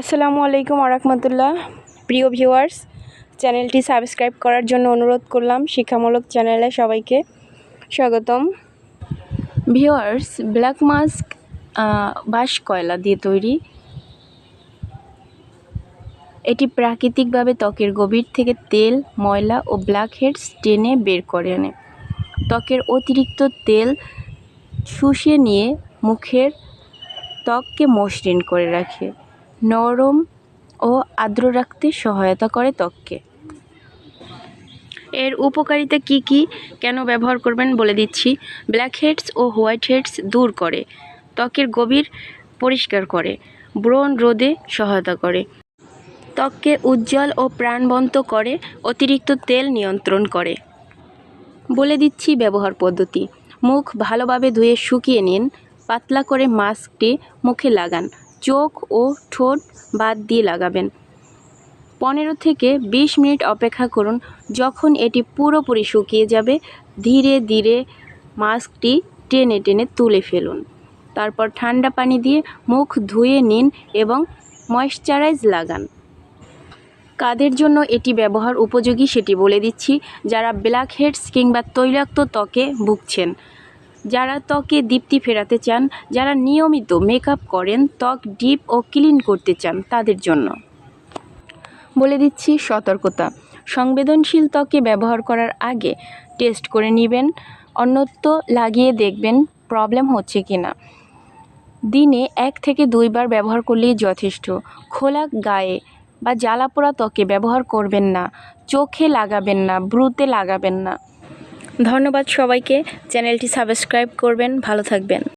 আসসালামু আলাইকুম আরহামতুল্লাহ। প্রিয় ভিউয়ার্স, চ্যানেলটি সাবস্ক্রাইব করার জন্য অনুরোধ করলাম, শিক্ষামূলক চ্যানেলে সবাইকে স্বাগতম। ভিউয়ার্স, ব্ল্যাক মাস্ক বাঁশ কয়লা দিয়ে তৈরি। এটি প্রাকৃতিকভাবে ত্বকের গভীর থেকে তেল, ময়লা ও ব্ল্যাক হেডস টেনে বের করে আনে। ত্বকের অতিরিক্ত তেল শুষিয়ে নিয়ে মুখের ত্বককে মসৃণ করে রাখে। নরম ও আর্দ্র রাখতে সহায়তা করে ত্বককে। এর উপকারিতা কি কি কেন ব্যবহার করবেন বলে দিচ্ছি। ব্ল্যাক হেডস ও হোয়াইট হেডস দূর করে, ত্বকের গভীর পরিষ্কার করে, ব্রণ রোদে সহায়তা করে। ত্বককে উজ্জ্বল ও প্রাণবন্ত করে, অতিরিক্ত তেল নিয়ন্ত্রণ করে। বলে দিচ্ছি ব্যবহার পদ্ধতি। মুখ ভালোভাবে ধুয়ে শুকিয়ে নিন, পাতলা করে মাস্কটি মুখে লাগান। চোখ ও ঠোঁট বাদ দিয়ে লাগাবেন। পনেরো থেকে বিশ মিনিট অপেক্ষা করুন যখন এটি পুরোপুরি শুকিয়ে যাবে। ধীরে ধীরে মাস্কটি টেনে টেনে তুলে ফেলুন। তারপর ঠান্ডা পানি দিয়ে মুখ ধুয়ে নিন এবং ময়শ্চারাইজ লাগান। কাদের জন্য এটি ব্যবহার উপযোগী সেটি বলে দিচ্ছি। যারা ব্ল্যাক হেডস কিংবা তৈলাক্ত ত্বকে ভুগছেন যারা ত্বকে দীপ্তি ফেরাতে চান, যারা নিয়মিত মেকআপ করেন, ত্বক ডিপ ও ক্লিন করতে চান তাদের জন্য। বলে দিচ্ছি সতর্কতা। সংবেদনশীল ত্বকে ব্যবহার করার আগে টেস্ট করে নেবেন। অন্যত্র লাগিয়ে দেখবেন প্রবলেম হচ্ছে কি না দিনে এক থেকে দুইবার ব্যবহার করলেই যথেষ্ট। খোলা গায়ে বা জ্বালাপোড়া ত্বকে ব্যবহার করবেন না। চোখে লাগাবেন না, ব্রুতে লাগাবেন না। ধন্যবাদ সবাইকে। চ্যানেলটি সাবস্ক্রাইব করবেন ভালো থাকবেন।